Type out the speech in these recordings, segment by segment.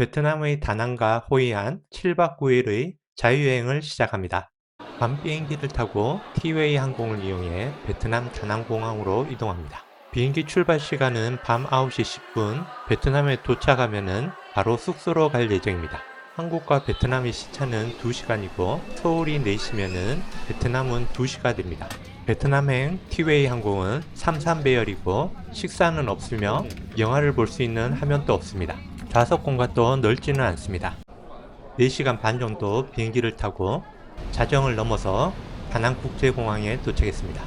베트남의 다낭과 호이안 7박 9일의 자유여행을 시작합니다. 밤 비행기를 타고 티웨이 항공을 이용해 베트남 다낭공항으로 이동합니다. 비행기 출발 시간은 밤 9시 10분, 베트남에 도착하면 바로 숙소로 갈 예정입니다. 한국과 베트남의 시차는 2시간이고 서울이 4시면은 베트남은 2시가 됩니다. 베트남행 티웨이 항공은 33배열이고 식사는 없으며 영화를 볼 수 있는 화면도 없습니다. 좌석 공간도 넓지는 않습니다. 4시간 반 정도 비행기를 타고 자정을 넘어서 다낭국제공항에 도착했습니다.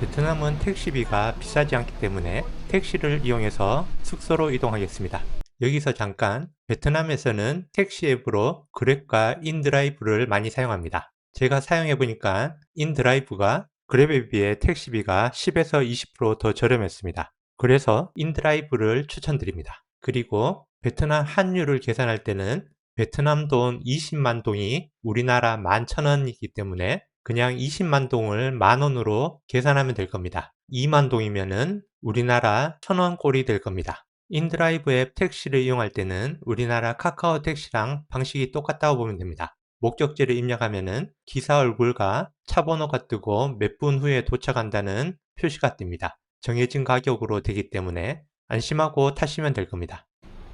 베트남은 택시비가 비싸지 않기 때문에 택시를 이용해서 숙소로 이동하겠습니다. 여기서 잠깐 베트남에서는 택시 앱으로 그랩과 인드라이브를 많이 사용합니다. 제가 사용해 보니까 인드라이브가 그랩에 비해 택시비가 10에서 20%더 저렴했습니다. 그래서 인드라이브를 추천드립니다. 그리고 베트남 환율을 계산할 때는 베트남 돈 20만 동이 우리나라 11,000원이기 때문에 그냥 20만 동을 만 원으로 계산하면 될 겁니다. 2만 동이면은 우리나라 1,000원 꼴이 될 겁니다. 인드라이브 앱 택시를 이용할 때는 우리나라 카카오 택시랑 방식이 똑같다고 보면 됩니다. 목적지를 입력하면은 기사 얼굴과 차 번호가 뜨고 몇 분 후에 도착한다는 표시가 뜹니다. 정해진 가격으로 되기 때문에 안심하고 타시면 될 겁니다.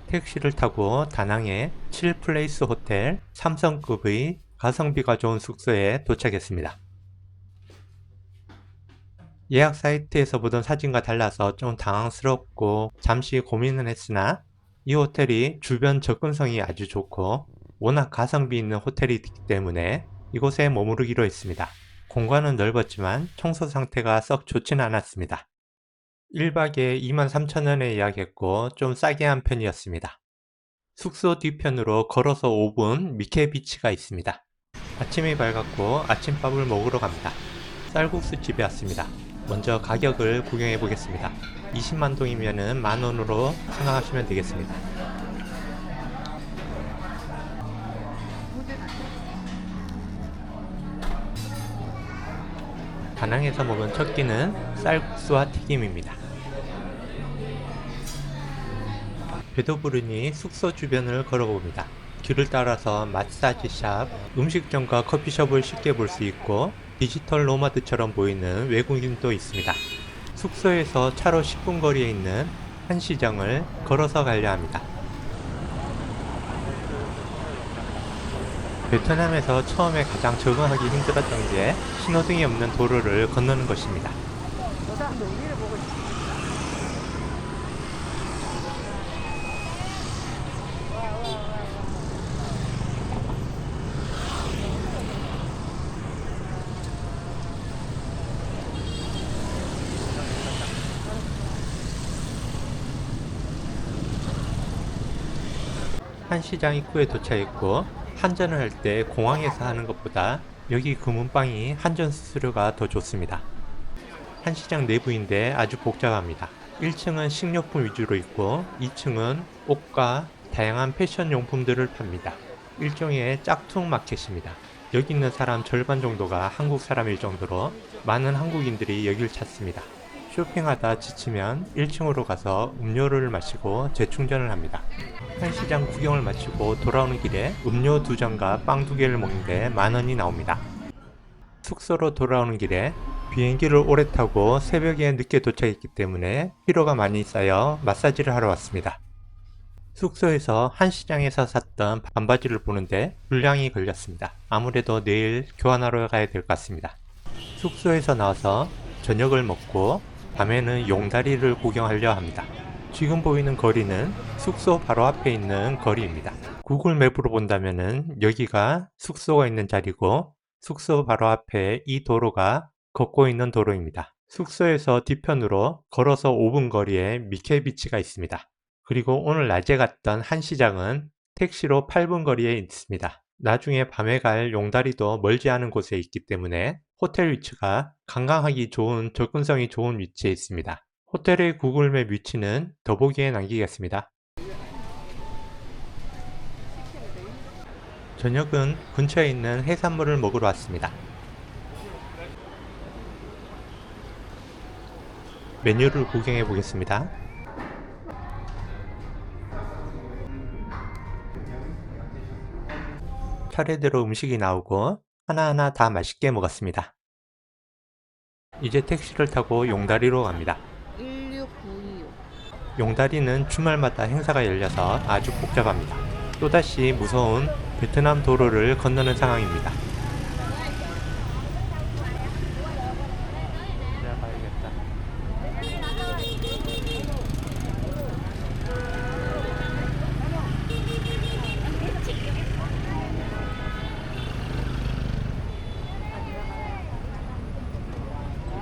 택시를 타고 다낭의 7플레이스 호텔 3성급의 가성비가 좋은 숙소에 도착했습니다. 예약 사이트에서 보던 사진과 달라서 좀 당황스럽고 잠시 고민은 했으나 이 호텔이 주변 접근성이 아주 좋고 워낙 가성비 있는 호텔이기 때문에 이곳에 머무르기로 했습니다. 공간은 넓었지만 청소 상태가 썩 좋지는 않았습니다. 1박에 23,000원에 예약했고 좀 싸게 한 편이었습니다. 숙소 뒤편으로 걸어서 5분 미케 비치가 있습니다. 아침이 밝았고 아침밥을 먹으러 갑니다. 쌀국수 집에 왔습니다. 먼저 가격을 구경해 보겠습니다. 20만 동이면은 만 원으로 생각하시면 되겠습니다. 다낭에서 먹은 첫 끼는 쌀국수와 튀김입니다. 배도 부르니 숙소 주변을 걸어봅니다. 길을 따라서 마사지샵, 음식점과 커피숍을 쉽게 볼 수 있고 디지털 노마드처럼 보이는 외국인도 있습니다. 숙소에서 차로 10분 거리에 있는 한 시장을 걸어서 가려 합니다. 베트남에서 처음에 가장 적응하기 힘들었던 게 신호등이 없는 도로를 건너는 것입니다. 저 사람도 우리를 보고 있어. 와, 와, 와, 와. 한 시장 입구에 도착했고 한전을 할 때 공항에서 하는 것보다 여기 금은방이 한전 수수료가 더 좋습니다. 한 시장 내부인데 아주 복잡합니다. 1층은 식료품 위주로 있고 2층은 옷과 다양한 패션 용품들을 팝니다. 일종의 짝퉁 마켓입니다. 여기 있는 사람 절반 정도가 한국 사람일 정도로 많은 한국인들이 여길 찾습니다. 쇼핑하다 지치면 1층으로 가서 음료를 마시고 재충전을 합니다. 한 시장 구경을 마치고 돌아오는 길에 음료 두 잔과 빵 두 개를 먹는데 만 원이 나옵니다. 숙소로 돌아오는 길에 비행기를 오래 타고 새벽에 늦게 도착했기 때문에 피로가 많이 쌓여 마사지를 하러 왔습니다. 숙소에서 한 시장에서 샀던 반바지를 보는데 불량이 걸렸습니다. 아무래도 내일 교환하러 가야 될 것 같습니다. 숙소에서 나와서 저녁을 먹고 밤에는 용다리를 구경하려 합니다. 지금 보이는 거리는 숙소 바로 앞에 있는 거리입니다. 구글 맵으로 본다면은 여기가 숙소가 있는 자리고 숙소 바로 앞에 이 도로가 걷고 있는 도로입니다. 숙소에서 뒤편으로 걸어서 5분 거리에 미케비치가 있습니다. 그리고 오늘 낮에 갔던 한 시장은 택시로 8분 거리에 있습니다. 나중에 밤에 갈 용다리도 멀지 않은 곳에 있기 때문에 호텔 위치가 관광하기 좋은 접근성이 좋은 위치에 있습니다. 호텔의 구글맵 위치는 더보기에 남기겠습니다. 저녁은 근처에 있는 해산물을 먹으러 왔습니다. 메뉴를 구경해 보겠습니다. 차례대로 음식이 나오고 하나하나 다 맛있게 먹었습니다. 이제 택시를 타고 용다리로 갑니다. 16926. 용다리는 주말마다 행사가 열려서 아주 복잡합니다. 또다시 무서운 베트남 도로를 건너는 상황입니다.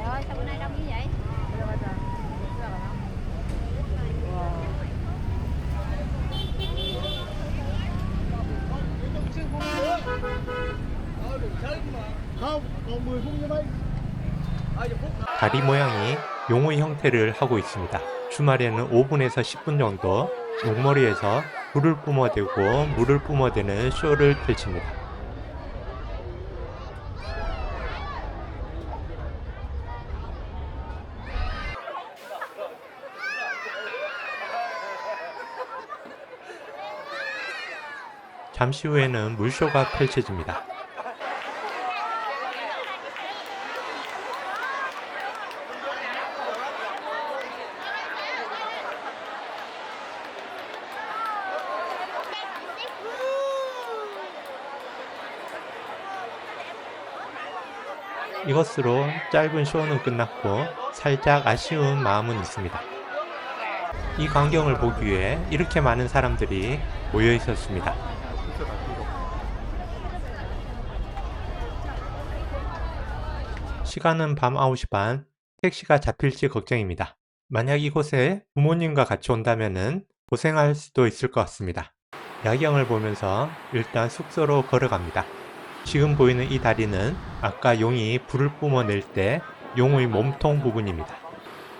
Trời ơi, sao bữa nay đông như vậy? 들어가자. 들어가나? 와. không còn 10 phút nữa mấy 다리 모양이 형태를 하고 있습니다. 주말에는 5분에서 10분 정도 목머리에서 불을 뿜어대고 물을 뿜어대는 쇼를 펼칩니다. 잠시 후에는 물쇼가 펼쳐집니다. 이것으로 짧은 쇼는 끝났고 살짝 아쉬운 마음은 있습니다. 이 광경을 보기 위해 이렇게 많은 사람들이 모여 있었습니다. 시간은 밤 9시 반, 택시가 잡힐지 걱정입니다. 만약 이곳에 부모님과 같이 온다면은 고생할 수도 있을 것 같습니다. 야경을 보면서 일단 숙소로 걸어갑니다. 지금 보이는 이 다리는 아까 용이 불을 뿜어낼 때 용의 몸통 부분입니다.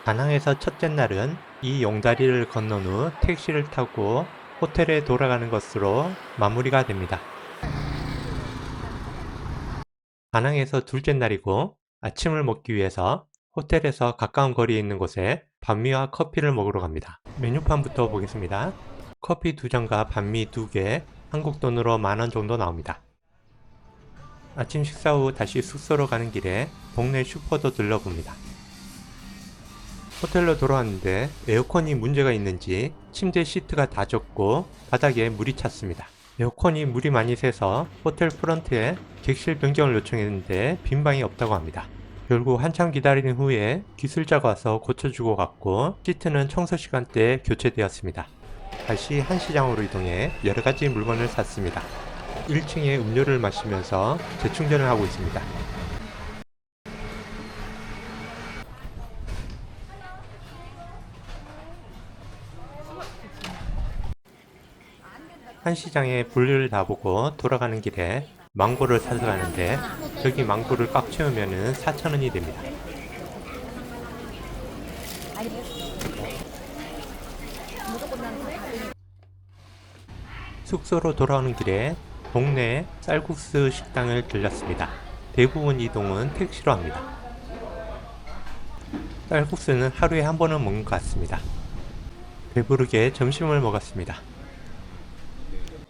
다낭에서 첫째 날은 이 용다리를 건넌 후 택시를 타고 호텔에 돌아가는 것으로 마무리가 됩니다. 다낭에서 둘째 날이고 아침을 먹기 위해서 호텔에서 가까운 거리에 있는 곳에 반미와 커피를 먹으러 갑니다. 메뉴판부터 보겠습니다. 커피 두 잔과 반미 두 개, 한국 돈으로 만원 정도 나옵니다. 아침 식사 후 다시 숙소로 가는 길에 동네 슈퍼도 들러봅니다. 호텔로 돌아왔는데 에어컨이 문제가 있는지 침대 시트가 다 젖고 바닥에 물이 찼습니다. 에어컨이 물이 많이 새서 호텔 프런트에 객실 변경을 요청했는데 빈 방이 없다고 합니다. 결국 한참 기다린 후에 기술자가 와서 고쳐주고 갔고 시트는 청소 시간대에 교체되었습니다. 다시 한시장으로 이동해 여러 가지 물건을 샀습니다. 1층에 음료를 마시면서 재충전을 하고 있습니다. 한 시장에 볼일을 다 보고 돌아가는 길에 망고를 사서 가는데 저기 망고를 꽉 채우면 4,000원이 됩니다. 숙소로 돌아오는 길에 동네 쌀국수 식당을 들렸습니다. 대부분 이동은 택시로 합니다. 쌀국수는 하루에 한 번은 먹는 것 같습니다. 배부르게 점심을 먹었습니다.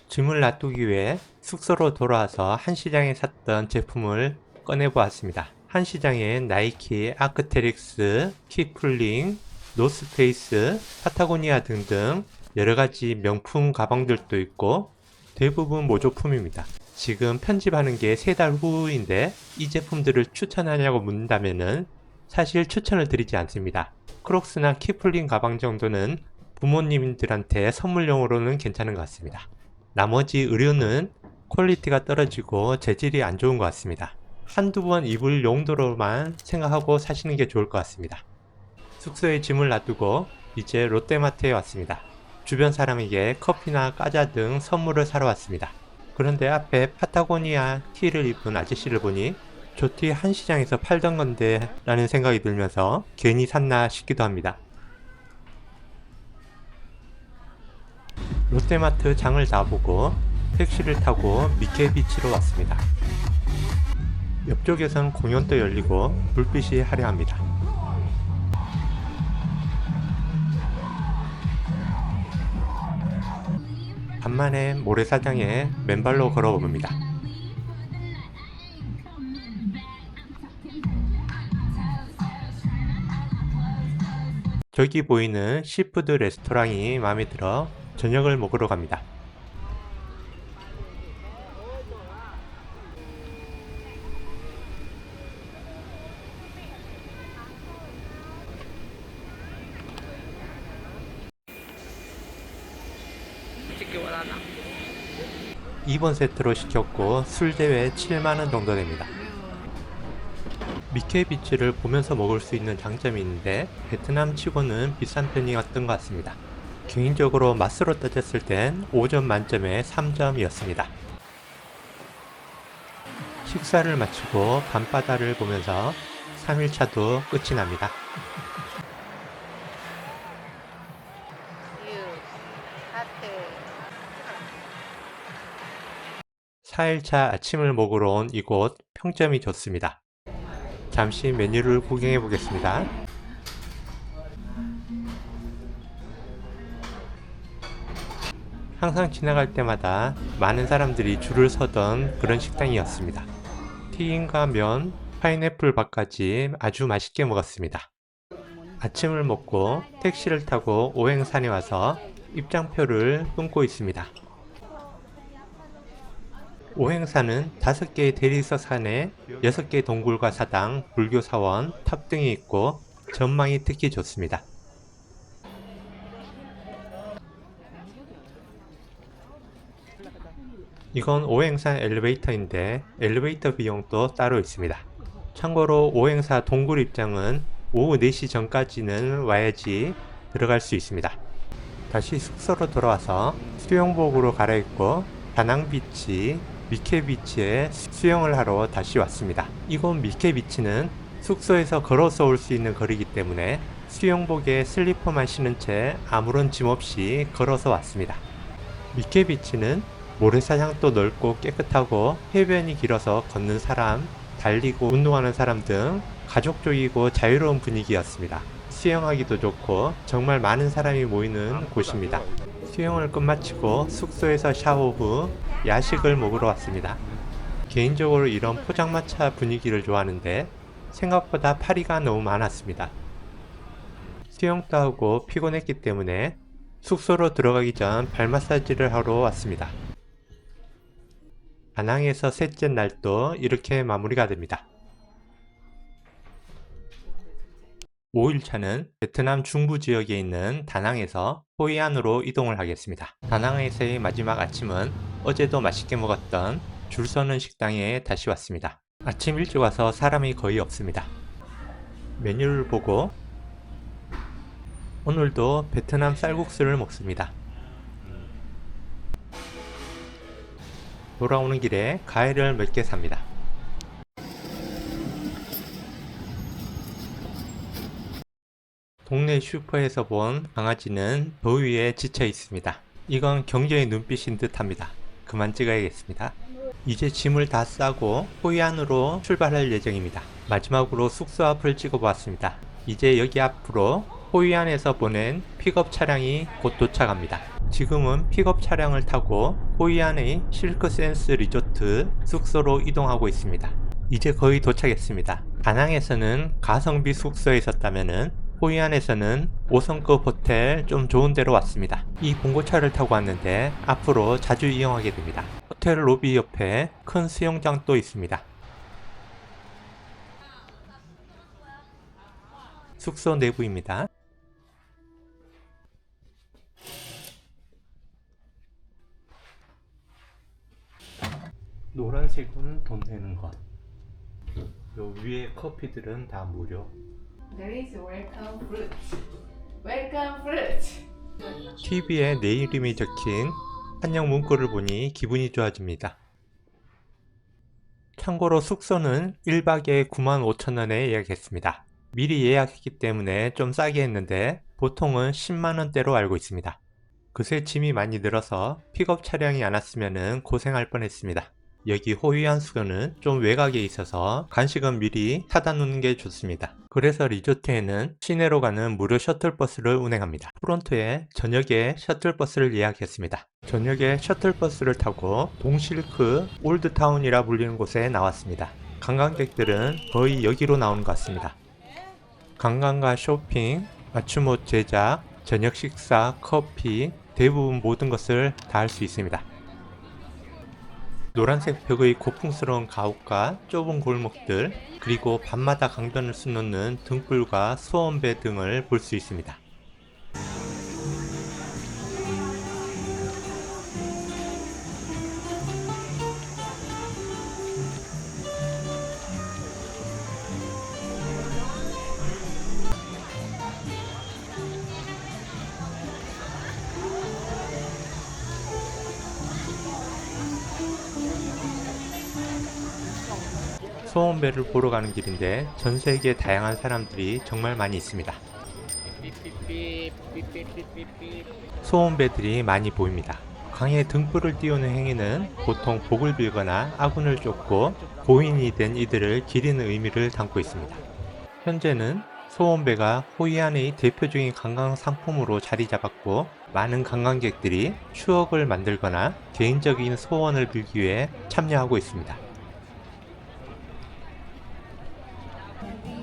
짐을 놔두기 위해 숙소로 돌아와서 한시장에 샀던 제품을 꺼내보았습니다. 한시장에 나이키, 아크테릭스, 키플링, 노스페이스, 파타고니아 등등 여러가지 명품 가방들도 있고 대부분 모조품입니다. 지금 편집하는 게 세 달 후인데 이 제품들을 추천하냐고 묻는다면은 사실 추천을 드리지 않습니다. 크록스나 키플링 가방 정도는 부모님들한테 선물용으로는 괜찮은 것 같습니다. 나머지 의류는 퀄리티가 떨어지고 재질이 안 좋은 것 같습니다. 한두 번 입을 용도로만 생각하고 사시는 게 좋을 것 같습니다. 숙소에 짐을 놔두고 이제 롯데마트에 왔습니다. 주변 사람에게 커피나 과자 등 선물을 사러 왔습니다. 그런데 앞에 파타고니아 티를 입은 아저씨를 보니 저티 한 시장에서 팔던 건데 라는 생각이 들면서 괜히 샀나 싶기도 합니다. 롯데마트 장을 다 보고 택시를 타고 미케비치로 왔습니다. 옆쪽에선 공연도 열리고 불빛이 화려합니다. 간만에 모래사장에 맨발로 걸어봅니다. 저기 보이는 시푸드 레스토랑이 마음에 들어 저녁을 먹으러 갑니다. 2번 세트로 시켰고 술 제외 7만원 정도 됩니다. 미케 비치를 보면서 먹을 수 있는 장점이 있는데 베트남 치고는 비싼 편이었던 것 같습니다. 개인적으로 맛으로 따졌을 땐 5점 만점에 3점이었습니다. 식사를 마치고 밤바다를 보면서 3일차도 끝이 납니다. 4일차 아침을 먹으러 온 이곳 평점이 좋습니다. 잠시 메뉴를 구경해 보겠습니다. 항상 지나갈 때마다 많은 사람들이 줄을 서던 그런 식당이었습니다. 튀김과 면, 파인애플 밥까지 아주 맛있게 먹었습니다. 아침을 먹고 택시를 타고 오행산에 와서 입장표를 끊고 있습니다. 오행사는 5개의 대리석 산에 6개 동굴과 사당, 불교 사원, 탑 등이 있고 전망이 특히 좋습니다. 이건 오행산 엘리베이터인데 엘리베이터 비용도 따로 있습니다. 참고로 오행사 동굴 입장은 오후 4시 전까지는 와야지 들어갈 수 있습니다. 다시 숙소로 돌아와서 수영복으로 갈아입고 다낭비치, 미케비치에 수영을 하러 다시 왔습니다. 이곳 미케비치는 숙소에서 걸어서 올 수 있는 거리이기 때문에 수영복에 슬리퍼만 신은 채 아무런 짐 없이 걸어서 왔습니다. 미케비치는 모래사장도 넓고 깨끗하고 해변이 길어서 걷는 사람, 달리고 운동하는 사람 등 가족적이고 자유로운 분위기였습니다. 수영하기도 좋고 정말 많은 사람이 모이는 곳입니다. 수영을 끝마치고 숙소에서 샤워 후 야식을 먹으러 왔습니다. 개인적으로 이런 포장마차 분위기를 좋아하는데 생각보다 파리가 너무 많았습니다. 수영도 하고 피곤했기 때문에 숙소로 들어가기 전 발 마사지를 하러 왔습니다. 다낭에서 셋째 날도 이렇게 마무리가 됩니다. 5일차는 베트남 중부 지역에 있는 다낭에서 호이안으로 이동을 하겠습니다. 다낭에서의 마지막 아침은 어제도 맛있게 먹었던 줄 서는 식당에 다시 왔습니다. 아침 일찍 와서 사람이 거의 없습니다. 메뉴를 보고 오늘도 베트남 쌀국수를 먹습니다. 돌아오는 길에 과일을 몇 개 삽니다. 동네 슈퍼에서 본 강아지는 더위에 지쳐 있습니다. 이건 경제의 눈빛인 듯 합니다. 그만 찍어야겠습니다. 이제 짐을 다 싸고 호이안으로 출발할 예정입니다. 마지막으로 숙소 앞을 찍어보았습니다. 이제 여기 앞으로 호이안에서 보낸 픽업 차량이 곧 도착합니다. 지금은 픽업 차량을 타고 호이안의 실크센스 리조트 숙소로 이동하고 있습니다. 이제 거의 도착했습니다. 다낭에서는 가성비 숙소에 있었다면은 호이안에서는 5성급 호텔 좀 좋은 데로 왔습니다. 이 봉고차를 타고 왔는데 앞으로 자주 이용하게 됩니다. 호텔 로비 옆에 큰 수영장도 있습니다. 숙소 내부입니다. 노란색은 돈 내는 것. 요 위에 커피들은 다 무료. There is welcome fruit. Welcome fruit. TV에 내 이름이 적힌 한영 문구를 보니 기분이 좋아집니다. 참고로 숙소는 1박에 95,000원에 예약했습니다. 미리 예약했기 때문에 좀 싸게 했는데 보통은 10만원대로 알고 있습니다. 그새 짐이 많이 늘어서 픽업 차량이 안 왔으면 고생할 뻔했습니다. 여기 호이안 수교는 좀 외곽에 있어서 간식은 미리 사다 놓는 게 좋습니다. 그래서 리조트에는 시내로 가는 무료 셔틀버스를 운행합니다. 프론트에 저녁에 셔틀버스를 예약했습니다. 저녁에 셔틀버스를 타고 동실크 올드타운이라 불리는 곳에 나왔습니다. 관광객들은 거의 여기로 나오는 것 같습니다. 관광과 쇼핑, 맞춤 옷 제작, 저녁 식사, 커피, 대부분 모든 것을 다 할 수 있습니다. 노란색 벽의 고풍스러운 가옥과 좁은 골목들, 그리고 밤마다 강변을 수놓는 등불과 소원배 등을 볼 수 있습니다. 소원배를 보러 가는 길인데 전 세계 다양한 사람들이 정말 많이 있습니다. 소원배들이 많이 보입니다. 강에 등불을 띄우는 행위는 보통 복을 빌거나 아군을 쫓고 고인이 된 이들을 기리는 의미를 담고 있습니다. 현재는 소원배가 호이안의 대표적인 관광 상품으로 자리 잡았고 많은 관광객들이 추억을 만들거나 개인적인 소원을 빌기 위해 참여하고 있습니다.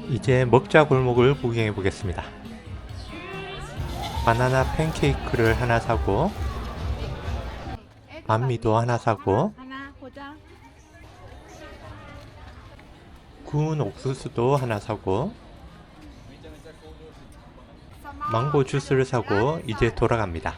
이제 먹자 골목을 구경해 보겠습니다. 바나나 팬케이크를 하나 사고 반미도 하나 사고. 구운 옥수수도 하나 사고 망고 주스를 사고 이제 돌아갑니다.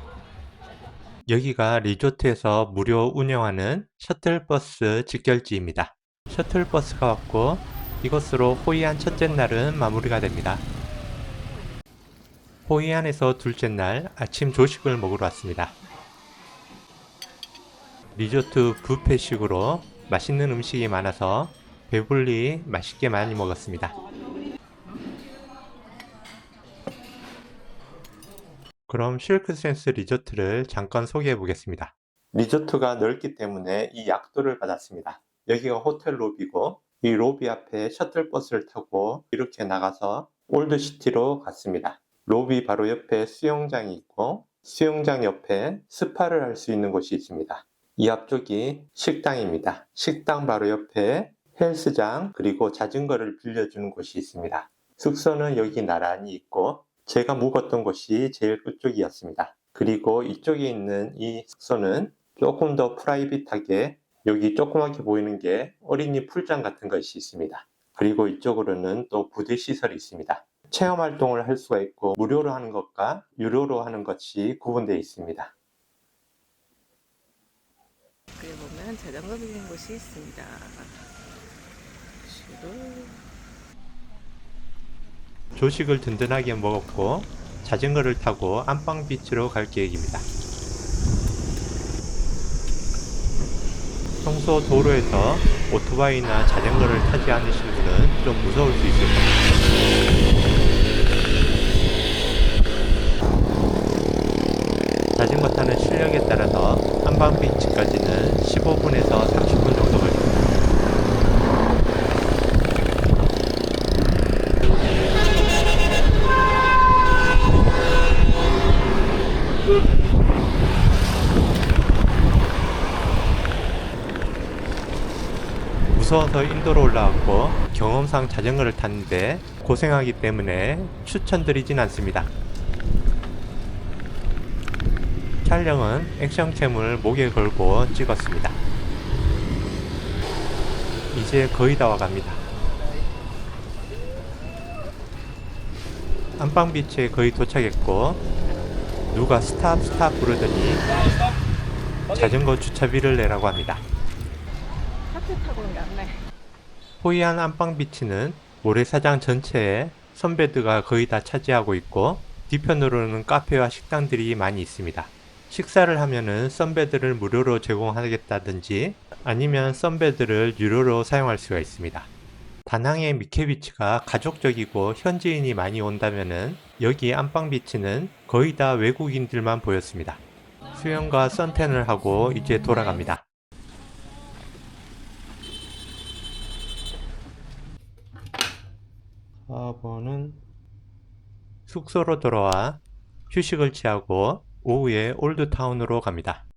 여기가 리조트에서 무료 운영하는 셔틀버스 직결지입니다. 셔틀버스가 왔고 이것으로 호이안 첫째 날은 마무리가 됩니다. 호이안에서 둘째 날 아침 조식을 먹으러 왔습니다. 리조트 뷔페식으로 맛있는 음식이 많아서 배불리 맛있게 많이 먹었습니다. 그럼 실크센스 리조트를 잠깐 소개해 보겠습니다. 리조트가 넓기 때문에 이 약도를 받았습니다. 여기가 호텔 로비고 이 로비 앞에 셔틀버스를 타고 이렇게 나가서 올드시티로 갔습니다. 로비 바로 옆에 수영장이 있고 수영장 옆에 스파를 할 수 있는 곳이 있습니다. 이 앞쪽이 식당입니다. 식당 바로 옆에 헬스장 그리고 자전거를 빌려주는 곳이 있습니다. 숙소는 여기 나란히 있고 제가 묵었던 곳이 제일 끝쪽이었습니다. 그리고 이쪽에 있는 이 숙소는 조금 더 프라이빗하게 여기 조그맣게 보이는 게 어린이 풀장 같은 것이 있습니다. 그리고 이쪽으로는 또 부대 시설이 있습니다. 체험 활동을 할 수가 있고 무료로 하는 것과 유료로 하는 것이 구분되어 있습니다. 그래 보면 자전거 빌리는 곳이 있습니다. 주로 조식을 든든하게 먹었고 자전거를 타고 안방 비치로 갈 계획입니다. 평소 도로에서 오토바이나 자전거를 타지 않으신 분은 좀 무서울 수 있을 겁니다. 자전거 타는 실력에 따라서 한방 비치까지는 15분에서 30분 정도 걸립니다. 무서워서 인도로 올라왔고 경험상 자전거를 탔는데 고생하기 때문에 추천드리진 않습니다. 촬영은 액션캠을 목에 걸고 찍었습니다. 이제 거의 다 와갑니다. 안방비치에 거의 도착했고 누가 스탑 스탑 부르더니 자전거 주차비를 내라고 합니다. 나. 호이안 안방비치는 모래사장 전체에 선베드가 거의 다 차지하고 있고 뒤편으로는 카페와 식당들이 많이 있습니다. 식사를 하면은 선베드를 무료로 제공하겠다든지 아니면 선베드를 유료로 사용할 수가 있습니다. 다낭의 미케비치가 가족적이고 현지인이 많이 온다면은 여기 안방비치는 거의 다 외국인들만 보였습니다. 수영과 선탠을 하고 이제 돌아갑니다. 4번은 숙소로 돌아와 휴식을 취하고 오후에 올드타운으로 갑니다.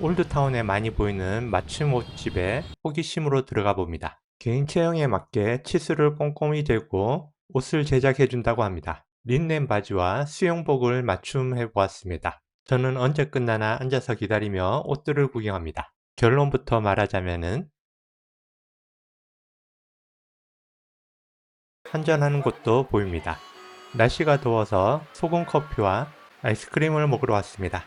올드타운에 많이 보이는 맞춤 옷집에 호기심으로 들어가 봅니다. 개인 체형에 맞게 치수를 꼼꼼히 재고 옷을 제작해 준다고 합니다. 린넨 바지와 수영복을 맞춤해 보았습니다. 저는 언제 끝나나 앉아서 기다리며 옷들을 구경합니다. 결론부터 말하자면은 한잔하는 곳도 보입니다. 날씨가 더워서 소금 커피와 아이스크림을 먹으러 왔습니다.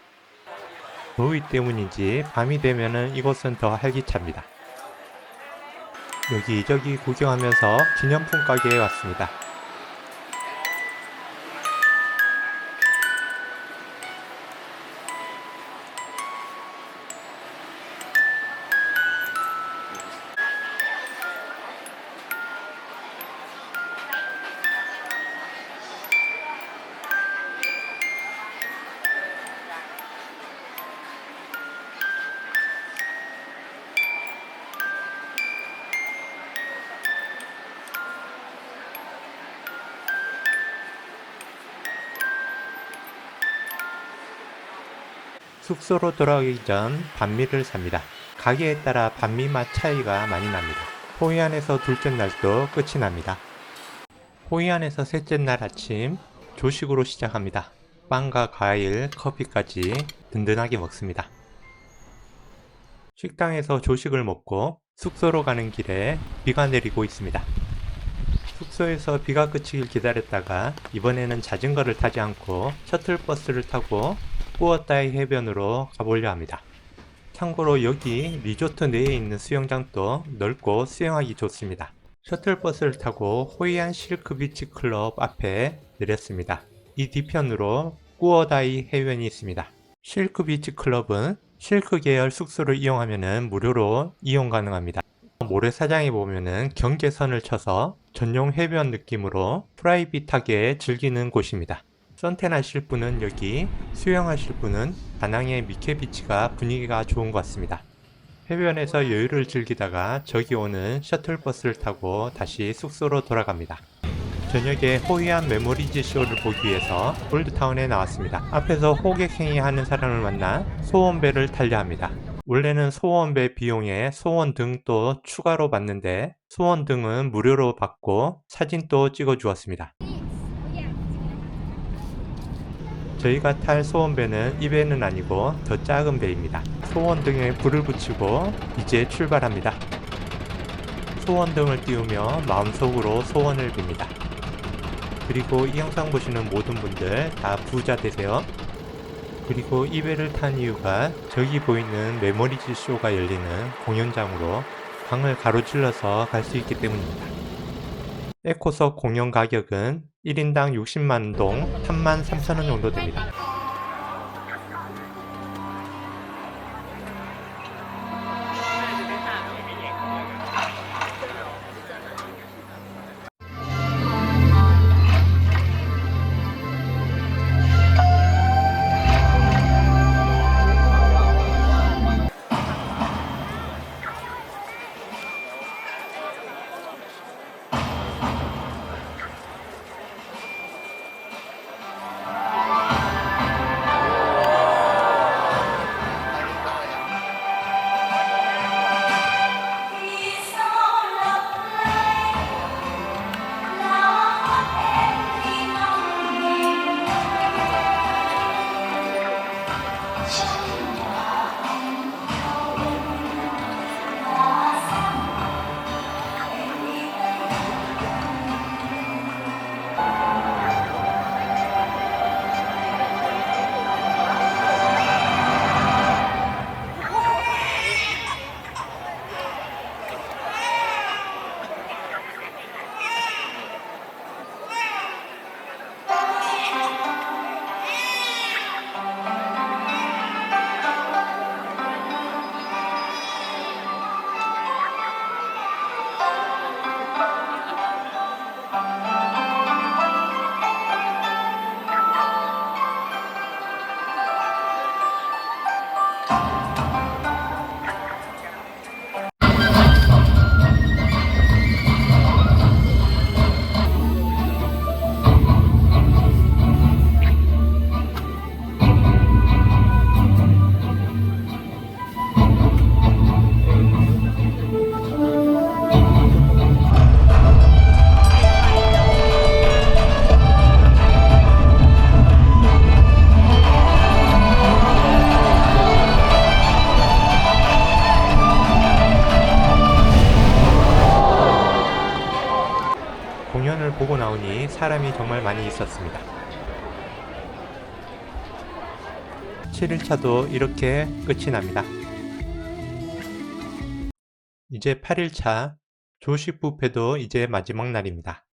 더위 때문인지 밤이 되면은 이곳은 더 활기찹니다. 여기저기 구경하면서 기념품 가게에 왔습니다. 숙소로 돌아가기 전 반미를 삽니다. 가게에 따라 반미 맛 차이가 많이 납니다. 호이안에서 둘째 날도 끝이 납니다. 호이안에서 셋째 날 아침 조식으로 시작합니다. 빵과 과일, 커피까지 든든하게 먹습니다. 식당에서 조식을 먹고 숙소로 가는 길에 비가 내리고 있습니다. 숙소에서 비가 그치길 기다렸다가 이번에는 자전거를 타지 않고 셔틀버스를 타고 꾸어따이 해변으로 가보려 합니다. 참고로 여기 리조트 내에 있는 수영장도 넓고 수영하기 좋습니다. 셔틀버스를 타고 호이안 실크 비치 클럽 앞에 내렸습니다. 이 뒤편으로 꾸어다이 해변이 있습니다. 실크 비치 클럽은 실크 계열 숙소를 이용하면 무료로 이용 가능합니다. 모래사장에 보면은 경계선을 쳐서 전용 해변 느낌으로 프라이빗하게 즐기는 곳입니다. 선탠 하실 분은 여기, 수영하실 분은 다낭의 미케비치가 분위기가 좋은 것 같습니다. 해변에서 여유를 즐기다가 저기 오는 셔틀버스를 타고 다시 숙소로 돌아갑니다. 저녁에 호이안 메모리즈 쇼를 보기 위해서 올드타운에 나왔습니다. 앞에서 호객행위 하는 사람을 만나 소원배를 타려 합니다. 원래는 소원배 비용에 소원 등도 추가로 받는데 소원 등은 무료로 받고 사진도 찍어 주었습니다. 저희가 탈 소원배는 이 배는 아니고 더 작은 배입니다. 소원등에 불을 붙이고 이제 출발합니다. 소원등을 띄우며 마음속으로 소원을 빕니다. 그리고 이 영상 보시는 모든 분들 다 부자 되세요. 그리고 이 배를 탄 이유가 저기 보이는 메모리즈 쇼가 열리는 공연장으로 강을 가로질러서 갈 수 있기 때문입니다. 에코석 공연 가격은 1인당 60만 동 3만 3천 원 정도 됩니다. 많이 있었습니다. 7일차도 이렇게 끝이 납니다. 이제 8일차 조식 뷔페도 이제 마지막 날입니다.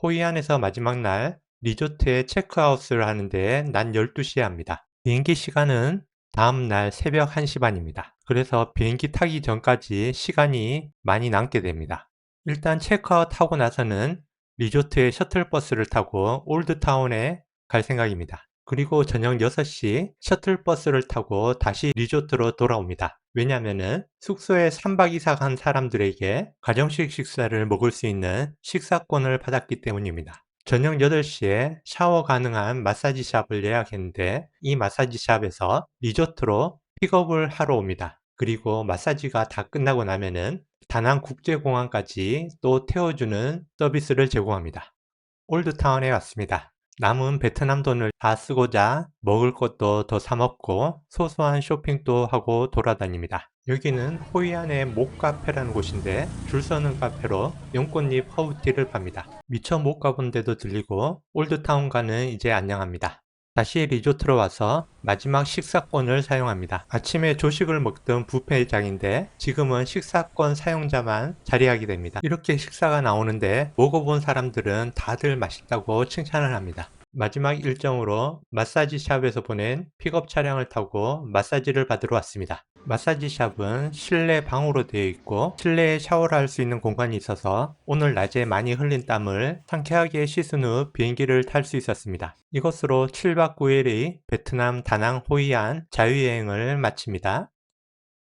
호이안에서 마지막 날 리조트에 체크아웃을 하는데 낮 12시에 합니다. 비행기 시간은 다음 날 새벽 1시 반입니다. 그래서 비행기 타기 전까지 시간이 많이 남게 됩니다. 일단 체크아웃 하고 나서는 리조트의 셔틀버스를 타고 올드타운에 갈 생각입니다. 그리고 저녁 6시 셔틀버스를 타고 다시 리조트로 돌아옵니다. 왜냐면은 숙소에 3박 이상 한 사람들에게 가정식 식사를 먹을 수 있는 식사권을 받았기 때문입니다. 저녁 8시에 샤워 가능한 마사지 샵을 예약했는데 이 마사지 샵에서 리조트로 픽업을 하러 옵니다. 그리고 마사지가 다 끝나고 나면은 다낭 국제공항까지 또 태워주는 서비스를 제공합니다. 올드타운에 왔습니다. 남은 베트남 돈을 다 쓰고자 먹을 것도 더 사먹고 소소한 쇼핑도 하고 돌아다닙니다. 여기는 호이안의 목카페라는 곳인데 줄 서는 카페로 연꽃잎 허브티를 팝니다. 미처 못 가본 데도 들리고 올드타운과는 이제 안녕합니다. 다시 리조트로 와서 마지막 식사권을 사용합니다. 아침에 조식을 먹던 뷔페장인데 지금은 식사권 사용자만 자리하게 됩니다. 이렇게 식사가 나오는데 먹어본 사람들은 다들 맛있다고 칭찬을 합니다. 마지막 일정으로 마사지 샵에서 보낸 픽업 차량을 타고 마사지를 받으러 왔습니다. 마사지 샵은 실내 방으로 되어 있고 실내에 샤워를 할 수 있는 공간이 있어서 오늘 낮에 많이 흘린 땀을 상쾌하게 씻은 후 비행기를 탈 수 있었습니다. 이것으로 7박 9일의 베트남 다낭 호이안 자유여행을 마칩니다.